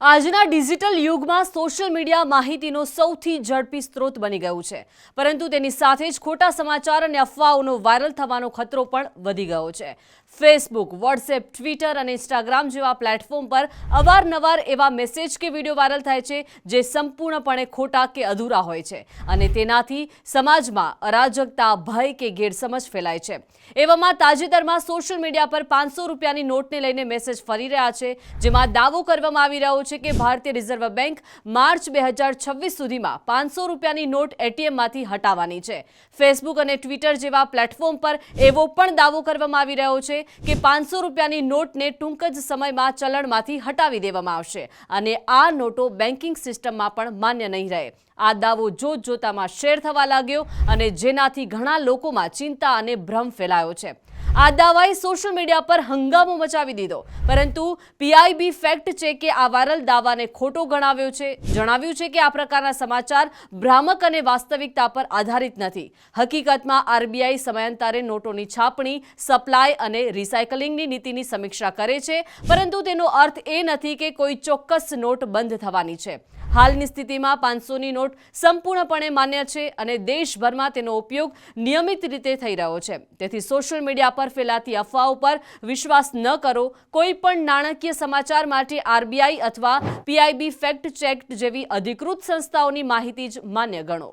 આજના ડિજિટલ યુગમાં social media માહિતીનો સૌથી ઝડપી સ્ત્રોત બની ગયું છે. પરંતુ તેની સાથે જ ખોટા સમાચાર અને અફવાઓનો વાયરલ થવાનો ખતરો પણ વધી ગયો છે. ફેસબુક વોટ્સએપ ટ્વિટર અને ઇન્સ્ટાગ્રામ જેવા પ્લેટફોર્મ પર અવારનવાર એવા મેસેજ કે વીડિયો વાયરલ થાય છે, જે સંપૂર્ણપણે ખોટા કે અધૂરા હોય છે અને તેનાથી સમાજમાં અરાજકતા, ભય કે ગેરસમજ ફેલાય છે. એવામાં તાજેતરમાં સોશિયલ મીડિયા પર પાંચસો રૂપિયાની નોટને લઈને મેસેજ ફરી રહ્યા છે, જેમાં દાવો કરવામાં આવી રહ્યો છે કે ભારતીય રિઝર્વ બેંક માર્ચ બે હજાર છવ્વીસ સુધીમાં પાંચસો રૂપિયાની નોટ એટીએમમાંથી હટાવવાની છે. ફેસબુક અને ટ્વિટર જેવા પ્લેટફોર્મ પર એવો પણ દાવો કરવામાં આવી રહ્યો છે કે પાંચસો રૂપિયાની નોટને ટૂંક જ સમયમાં ચલણમાંથી હટાવી દેવામાં આવશે અને આ નોટો બેન્કિંગ સિસ્ટમમાં પણ માન્ય નહીં રહે. આ દાવો જોત જોતામાં શેર થવા લાગ્યો અને જેનાથી ઘણા લોકોમાં ચિંતા અને ભ્રમ ફેલાયો છે. આ દાવાએ સોશિયલ મીડિયા પર હંગામો મચાવી દીધો. પરંતુ પીઆઈબી ફેક્ટ છે કે આ વાયરલ દાવાને ખોટો ગણાવ્યો છે. જણાવ્યું છે કે આ પ્રકારના સમાચાર ભ્રામક અને વાસ્તવિકતા પર આધારિત નથી. હકીકતમાં આરબીઆઈ સમયાંતરે નોટોની છાપણી, સપ્લાય અને રિસાયકલિંગની નીતિની સમીક્ષા કરે છે, પરંતુ તેનો અર્થ એ નથી કે કોઈ ચોક્કસ નોટ બંધ થવાની છે. હાલની સ્થિતિમાં પાંચસોની નોટ સંપૂર્ણપણે માન્ય છે અને દેશભરમાં તેનો ઉપયોગ નિયમિત રીતે થઈ રહ્યો છે. તેથી સોશિયલ મીડિયા પર ફેલાતી અફવાઓ પર વિશ્વાસ ન કરો. કોઈ પણ નાણાકીય સમાચાર માટે આરબીઆઈ અથવા પીઆઈબી ફેક્ટ ચેક જેવી અધિકૃત સંસ્થાઓની માહિતી જ માન્ય ગણો.